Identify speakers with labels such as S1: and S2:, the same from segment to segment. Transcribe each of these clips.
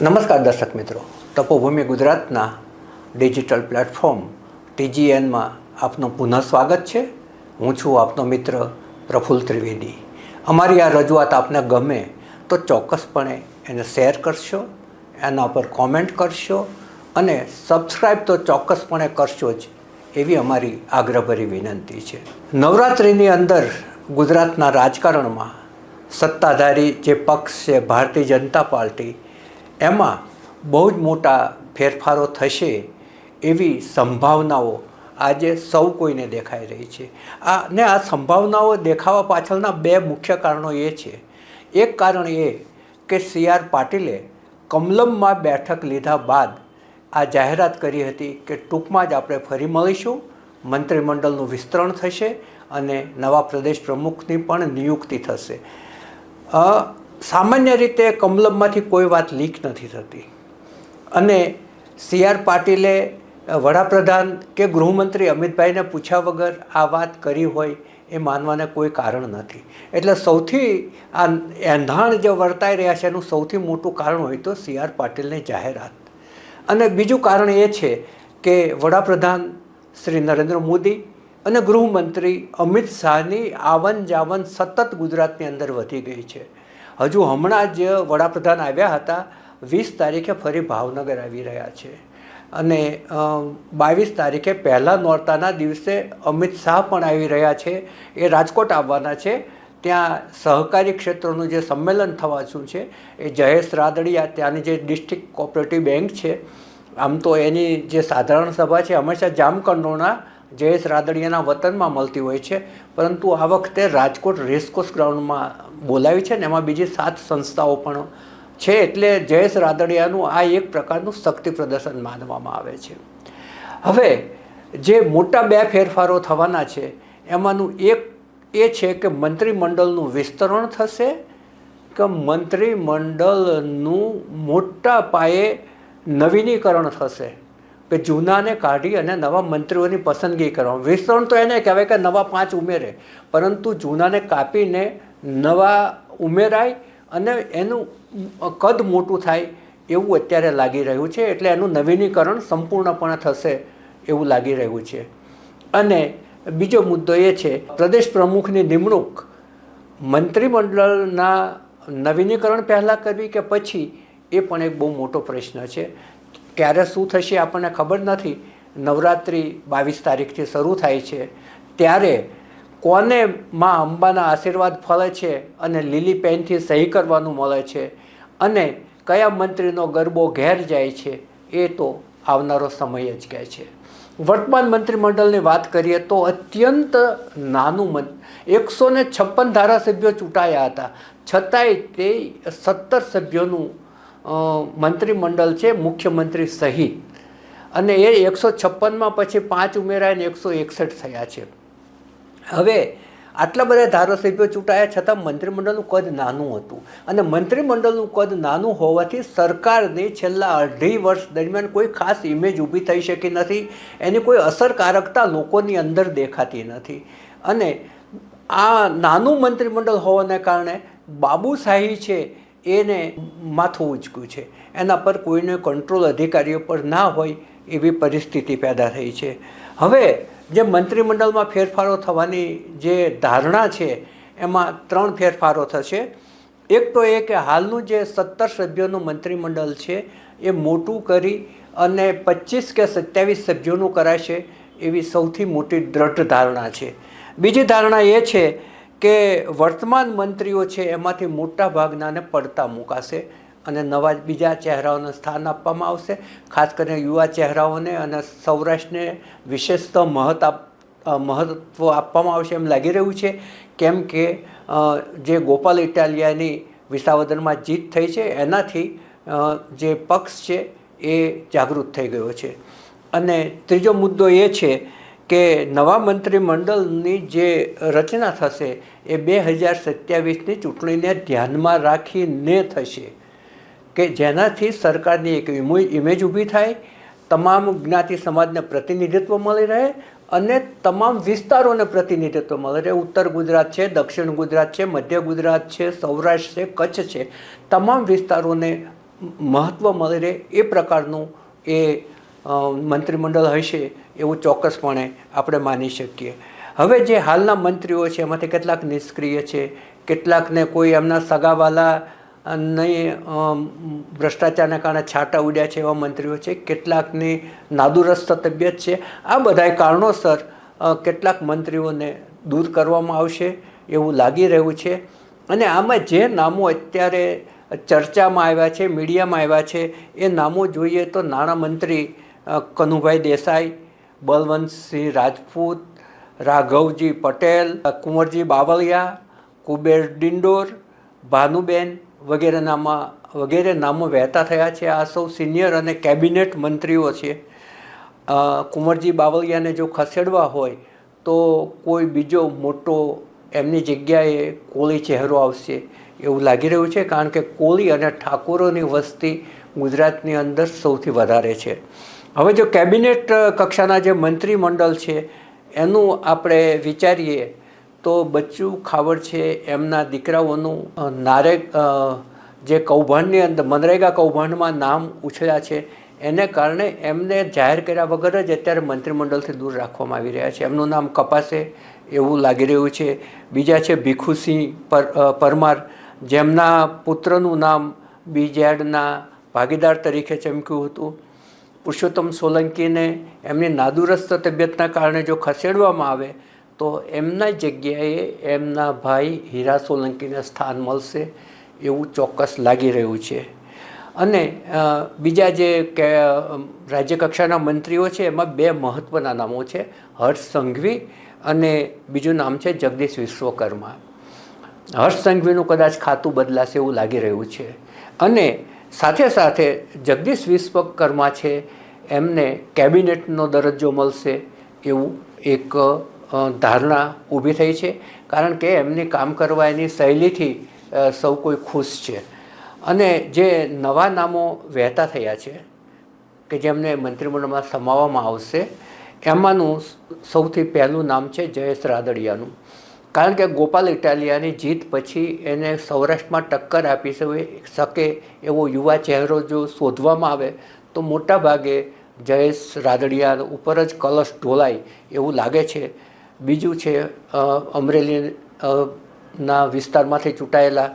S1: નમસ્કાર દર્શક મિત્રો. તપોભૂમિ ગુજરાતના ડિજિટલ પ્લેટફોર્મ ટીજીએનમાં આપનું પુનઃ સ્વાગત છે. હું છું આપનો મિત્ર પ્રફુલ ત્રિવેદી. અમારી આ રજૂઆત આપને ગમે તો ચોક્કસપણે એને શેર કરશો, એના પર કોમેન્ટ કરશો અને સબસ્ક્રાઈબ તો ચોક્કસપણે કરશો જ એવી અમારી આગ્રહભરી વિનંતી છે. નવરાત્રિની અંદર ગુજરાતના રાજકારણમાં સત્તાધારી જે પક્ષ છે, ભારતીય જનતા પાર્ટી એમાં બહુ જ મોટા ફેરફારો થશે એવી સંભાવનાઓ આજે સૌ કોઈને દેખાઈ રહી છે. આ ને આ સંભાવનાઓ દેખાવા પાછળના બે મુખ્ય કારણો એ છે. એક કારણ એ કે સી આર પાટીલે કમલમમાં બેઠક લીધા બાદ આ જાહેરાત કરી હતી કે ટૂંકમાં જ આપણે ફરી મળીશું, મંત્રીમંડળનું વિસ્તરણ થશે અને નવા પ્રદેશ પ્રમુખની પણ નિયુક્તિ થશે. સામાન્ય રીતે કમલમમાંથી કોઈ વાત લીક નથી થતી. અને સી આર પાટીલે વડાપ્રધાન કે ગૃહમંત્રી અમિતભાઈને પૂછ્યા વગર આ વાત કરી હોય એ માનવાને કોઈ કારણ નથી. એટલે સૌથી આ એંધાણ જે વર્તાઈ રહ્યા છે એનું સૌથી મોટું કારણ હોય તો સી આર પાટીલની જાહેરાત. અને બીજું કારણ એ છે કે વડાપ્રધાન શ્રી નરેન્દ્ર મોદી અને ગૃહમંત્રી અમિત શાહની આવન જાવન સતત ગુજરાતની અંદર વધી ગઈ છે. હજુ હમણાં જ વડાપ્રધાન આવ્યા હતા. વીસ તારીખે ફરી ભાવનગર આવી રહ્યા છે. અને બાવીસ તારીખે પહેલાં નોરતાના દિવસે અમિત શાહ પણ આવી રહ્યા છે. એ રાજકોટ આવવાના છે. ત્યાં સહકારી ક્ષેત્રનું જે સંમેલન થવાનું છે, એ જયેશ રાદડિયા, ત્યાંની જે ડિસ્ટ્રિક્ટ કોઓપરેટિવ બેંક છે, આમ તો એની જે સાધારણ સભા છે, હંમેશા જામકંડોના જયેશ રાદડિયાના વતનમાં મળતી હોય છે. પરંતુ આ વખતે રાજકોટ રેસકોર્સ ગ્રાઉન્ડમાં બોલાવી છે ને એમાં બીજી સાત સંસ્થાઓ પણ છે એટલે જયેશ રાદડિયાનું આ એક પ્રકારનું શક્તિ પ્રદર્શન માનવામાં આવે છે. હવે જે મોટા બે ફેરફારો થવાના છે, એમાંનું એક એ છે કે મંત્રીમંડળનું વિસ્તરણ થશે કે મંત્રીમંડળનું મોટા પાયે નવીનીકરણ થશે કે જૂનાને કાઢી અને નવા મંત્રીઓની પસંદગી કરવા. વિસ્તરણ તો એને કહેવાય કે નવા પાંચ ઉમેરે, પરંતુ જૂનાને કાપીને નવા ઉમેરાય અને એનું કદ મોટું થાય એવું અત્યારે લાગી રહ્યું છે, એટલે એનું નવીનીકરણ સંપૂર્ણપણે થશે એવું લાગી રહ્યું છે. અને બીજો મુદ્દો એ છે, પ્રદેશ પ્રમુખની નિમણૂક મંત્રીમંડળના નવીનીકરણ પહેલાં કરવી કે પછી, એ પણ એક બહુ મોટો પ્રશ્ન છે. ક્યારે શું થશે આપણને ખબર નથી. નવરાત્રિ બાવીસ તારીખથી શરૂ થાય છે. ત્યારે કોને માં અંબાના આશીર્વાદ ફળે છે અને લીલી પેનથી સહી કરવાનું મળે છે? અને કયા મંત્રીનો ગરબો ઘેર જાય છે? એ તો આવનારો સમય જ કહે છે. વર્તમાન મંત્રીમંડળની વાત કરીએ તો અત્યંત નાનું મન એકસો ને છપ્પન ધારાસભ્યો ચૂંટાયા હતા. છતાંય તે સત્તર સભ્યોનું મંત્રીમંડળ છે, મુખ્યમંત્રી સહિત. અને એ એકસો છપ્પનમાં પછી પાંચ ઉમેરાય ને એકસો એકસઠ થયા છે. હવે આટલા બધા ધારાસભ્યો ચૂંટાયા છતાં મંત્રીમંડળનું કદ નાનું હતું. અને મંત્રીમંડળનું કદ નાનું હોવાથી સરકારની છેલ્લા અઢી વર્ષ દરમિયાન કોઈ ખાસ ઇમેજ ઊભી થઈ શકી નથી. એની કોઈ અસરકારકતા લોકોની અંદર દેખાતી નથી. અને આ નાનું મંત્રીમંડળ હોવાને કારણે બાબુશાહી છે એને માથું ઉચક્યું છે. એના પર કોઈને કંટ્રોલ અધિકારીઓ પર ના હોય એવી પરિસ્થિતિ પેદા થઈ છે. હવે જે મંત્રીમંડળમાં ફેરફારો થવાની જે ધારણા છે, એમાં ત્રણ ફેરફારો થશે. એક તો એ કે હાલનું જે સત્તર સભ્યોનું મંત્રીમંડળ છે, એ મોટું કરી અને પચીસ કે સત્યાવીસ સભ્યોનું કરાશે એવી સૌથી મોટી દ્રઢ ધારણા છે. બીજી ધારણા એ છે કે વર્તમાન મંત્રીઓ છે, એમાંથી મોટા ભાગનાને પડતા મુકાશે. અને નવા બીજા ચહેરાઓને સ્થાન આપવામાં આવશે. ખાસ કરીને યુવા ચહેરાઓને અને સૌરાષ્ટ્રને વિશેષત મહત આપ મહત્ત્વ આપવામાં આવશે એમ લાગી રહ્યું છે. કેમ કે જે ગોપાલ ઇટાલિયાની વિસાવદરમાં જીત થઈ છે, એનાથી જે પક્ષ છે, એ જાગૃત થઈ ગયો છે. અને ત્રીજો મુદ્દો એ છે કે નવા મંત્રીમંડળની જે રચના થશે, એ બે હજાર સત્યાવીસની ચૂંટણીને ધ્યાનમાં રાખીને થશે. કે જેનાથી સરકારની એક ઇમો- ઇમેજ ઊભી થાય, તમામ જ્ઞાતિ સમાજને પ્રતિનિધિત્વ મળી રહે અને તમામ વિસ્તારોને પ્રતિનિધિત્વ મળે રહે. ઉત્તર ગુજરાત છે, દક્ષિણ ગુજરાત છે, મધ્ય ગુજરાત છે, સૌરાષ્ટ્ર છે, કચ્છ છે. તમામ વિસ્તારોને મહત્ત્વ મળી રહે એ પ્રકારનું એ મંત્રીમંડળ હશે એવું ચોક્કસપણે આપણે માની શકીએ. હવે જે હાલના મંત્રીઓ છે, એમાંથી કેટલાક નિષ્ક્રિય છે, કેટલાકને કોઈ એમના સગાવાલા નહીં ભ્રષ્ટાચારના કારણે છાંટા ઉડ્યા છે એવા મંત્રીઓ છે. કેટલાકની નાદુરસ્ત તબિયત છે. આ બધાય કારણોસર કેટલાક મંત્રીઓને દૂર કરવામાં આવશે એવું લાગી રહ્યું છે. અને આમાં જે નામો અત્યારે ચર્ચામાં આવ્યા છે, મીડિયામાં આવ્યા છે, એ નામો જોઈએ તો નાણામંત્રી કનુભાઈ દેસાઈ, બલવંતસિંહ રાજપૂત, રાઘવજી પટેલ, કુંવરજી બાવળિયા, કુબેર ડિંડોર, ભાનુબેન વગેરે નામમાં વગેરે નામો વહેતા થયા છે. આ સૌ સિનિયર અને કેબિનેટ મંત્રીઓ છે. કુંવરજી બાવળિયાને જો ખસેડવા હોય, તો કોઈ બીજો મોટો એમની જગ્યાએ કોળી ચહેરો આવશે એવું લાગી રહ્યું છે, કારણ કે કોળી અને ઠાકોરોની વસ્તી ગુજરાતની અંદર સૌથી વધારે છે. હવે જો કેબિનેટ કક્ષાના જે મંત્રીમંડળ છે, એનું આપણે વિચારીએ તો બચ્ચું ખાવડ છે એમના દીકરાઓનું નારે જે કૌભાંડની અંદર, મનરેગા કૌભાંડમાં નામ ઉછળ્યા છે, એને કારણે એમને જાહેર કર્યા વગર જ અત્યારે મંત્રીમંડળથી દૂર રાખવામાં આવી રહ્યા છે. એમનું નામ કપાશે એવું લાગી રહ્યું છે. બીજા છે ભીખુસિંહ પર પરમાર, જેમના પુત્રનું નામ બીજેડના ભાગીદાર તરીકે ચમક્યું હતું. પુરુષોત્તમ સોલંકીને એમની નાદુરસ્ત તબિયતના કારણે જો ખસેડવામાં આવે તો એમના જગ્યાએ એમના ભાઈ હીરા સોલંકીને સ્થાન મળશે એવું ચોક્કસ લાગી રહ્યું છે. અને બીજા જે કે, રાજ્યકક્ષાના મંત્રીઓ છે, એમાં બે મહત્ત્વના નામો છે, હર્ષ સંઘવી અને બીજું નામ છે જગદીશ વિશ્વકર્મા. હર્ષ સંઘવીનું કદાચ ખાતું બદલાશે એવું લાગી રહ્યું છે. અને સાથે સાથે જગદીશ વિશ્વકર્મા છે, એમને કેબિનેટનો દરજ્જો મળશે એવું એક ધારણા ઊભી થઈ છે, કારણ કે એમની કામ કરવા એની શૈલીથી સૌ કોઈ ખુશ છે. અને જે નવા નામો વહેતા થયા છે, કે જેમને મંત્રીમંડળમાં સમાવવામાં આવશે, એમાંનું સૌથી પહેલું નામ છે જયેશ રાદડિયાનું. કારણ કે ગોપાલ ઇટાલિયાની જીત પછી એને સૌરાષ્ટ્રમાં ટક્કર આપી શકે- એવો યુવા ચહેરો જો શોધવામાં આવે, તો મોટા ભાગે જયેશ રાદડિયા ઉપર જ કલશ ઢોલાય એવું લાગે છે. બીજું છે અમરેલી ના વિસ્તારમાંથી ચૂંટાયેલા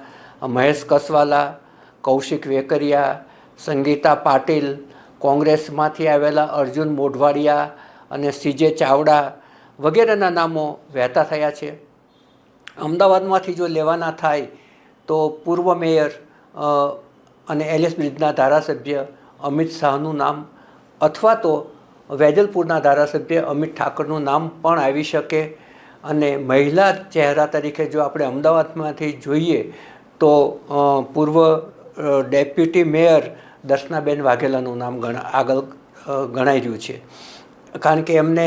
S1: મહેશ કસવાલા, કૌશિક વેકરિયા, સંગીતા પાટીલ, કોંગ્રેસમાંથી આવેલા અર્જુન મોઢવાડિયા અને સીજે ચાવડા વગેરેના નામો વહેતા થયા છે. અમદાવાદમાંથી જો લેવાના થાય તો પૂર્વ મેયર અને એલિસ બ્રિજના ધારાસભ્ય અમિત શાહનું નામ અથવા તો વેજલપુરના ધારાસભ્ય અમિત ઠાકરનું નામ પણ આવી શકે અને મહિલા ચહેરા તરીકે જો આપણે અમદાવાદમાંથી જોઈએ તો પૂર્વ ડેપ્યુટી મેયર દર્શનાબેન વાઘેલાનું નામ આગળ ગણાઈ રહ્યું છે. કારણ કે એમને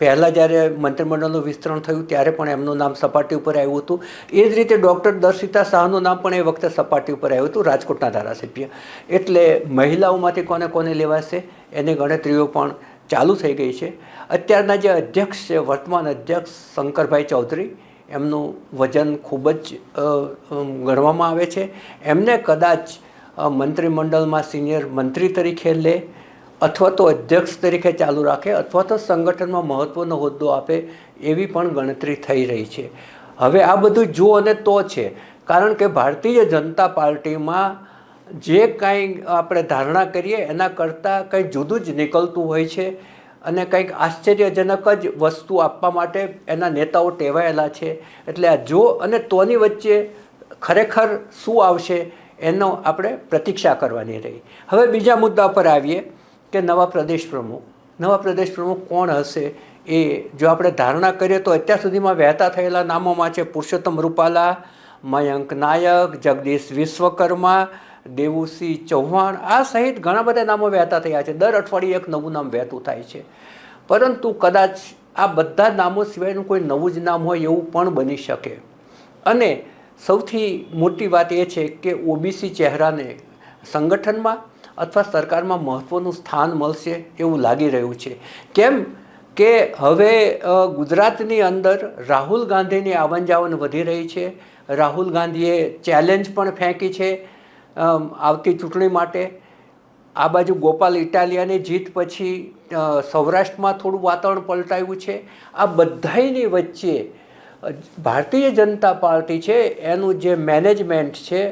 S1: પહેલાં જ્યારે મંત્રીમંડળનું વિસ્તરણ થયું, ત્યારે પણ એમનું નામ સપાટી ઉપર આવ્યું હતું. એ જ રીતે ડૉક્ટર દર્શિતા શાહનું નામ પણ એ વખતે સપાટી ઉપર આવ્યું હતું, રાજકોટના ધારાસભ્ય. એટલે મહિલાઓમાંથી કોને કોને લેવાશે, એની ગણતરીઓ પણ ચાલુ થઈ ગઈ છે. અત્યારના જે અધ્યક્ષ છે, વર્તમાન અધ્યક્ષ શંકરભાઈ ચૌધરી, એમનું વજન ખૂબ જ ગણવામાં આવે છે. એમને કદાચ મંત્રીમંડળમાં સિનિયર મંત્રી તરીકે લે અથવા તો અધ્યક્ષ તરીકે ચાલુ રાખે અથવા તો સંગઠનમાં મહત્ત્વનો હોદ્દો આપે એવી પણ ગણતરી થઈ રહી છે. હવે આ બધું જો અને તો છે. કારણ કે ભારતીય જનતા પાર્ટીમાં જે કાંઈ આપણે ધારણા કરીએ એના કરતાં કંઈ જુદું જ નીકળતું હોય છે અને કંઈક આશ્ચર્યજનક જ વસ્તુ આપવા માટે એના નેતાઓ ટેવાયેલા છે. એટલે આ જો અને તોની વચ્ચે ખરેખર શું આવશે એનો આપણે પ્રતીક્ષા કરવાની રહી. હવે બીજા મુદ્દા પર આવીએ. કે નવા પ્રદેશ પ્રમુખ. નવા પ્રદેશ પ્રમુખ કોણ હશે? એ જો આપણે ધારણા કરીએ તો અત્યાર સુધીમાં વહેતા થયેલા નામોમાં છે પુરુષોત્તમ રૂપાલા, મયંક નાયક, જગદીશ વિશ્વકર્મા દેવુસિંહ ચૌહાણ. આ સહિત ઘણા બધા નામો વહેતા થયા છે. દર અઠવાડિયે એક નવું નામ વહેતું થાય છે. પરંતુ કદાચ આ બધા નામો સિવાયનું કોઈ નવું જ નામ હોય એવું પણ બની શકે. અને સૌથી મોટી વાત એ છે કે ઓબીસી ચહેરાને સંગઠનમાં અથવા સરકારમાં મહત્ત્વનું સ્થાન મળશે એવું લાગી રહ્યું છે. કેમ કે હવે ગુજરાતની અંદર રાહુલ ગાંધીની આવન જાવન વધી રહી છે. રાહુલ ગાંધીએ ચેલેન્જ પણ ફેંકી છે આવતી ચૂંટણી માટે. આ બાજુ ગોપાલ ઇટાલિયાની જીત પછી સૌરાષ્ટ્રમાં થોડું વાતાવરણ પલટાયું છે. આ બધાયની વચ્ચે ભારતીય જનતા પાર્ટી છે, એનું જે મેનેજમેન્ટ છે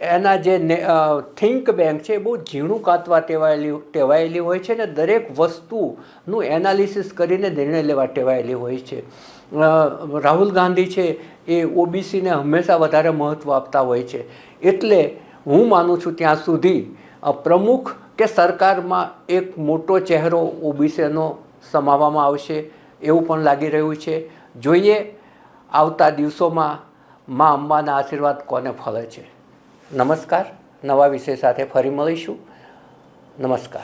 S1: એના જે થિંક બેંક છે એ બહુ ઝીણું કાતવા ટેવાયેલી ટેવાયેલી હોય છે ને દરેક વસ્તુનું એનાલિસિસ કરીને નિર્ણય લેવા ટેવાયેલી હોય છે. રાહુલ ગાંધી છે એ ઓબીસીને હંમેશા વધારે મહત્ત્વ આપતા હોય છે. એટલે હું માનું છું ત્યાં સુધી પ્રમુખ કે સરકારમાં એક મોટો ચહેરો ઓબીસીનો સમાવવામાં આવશે એવું પણ લાગી રહ્યું છે. જોઈએ, આવતા દિવસોમાં મા અંબાના આશીર્વાદ કોને ફળે છે? નમસ્કાર. નવા વિષય સાથે ફરી મળીશું. નમસ્કાર.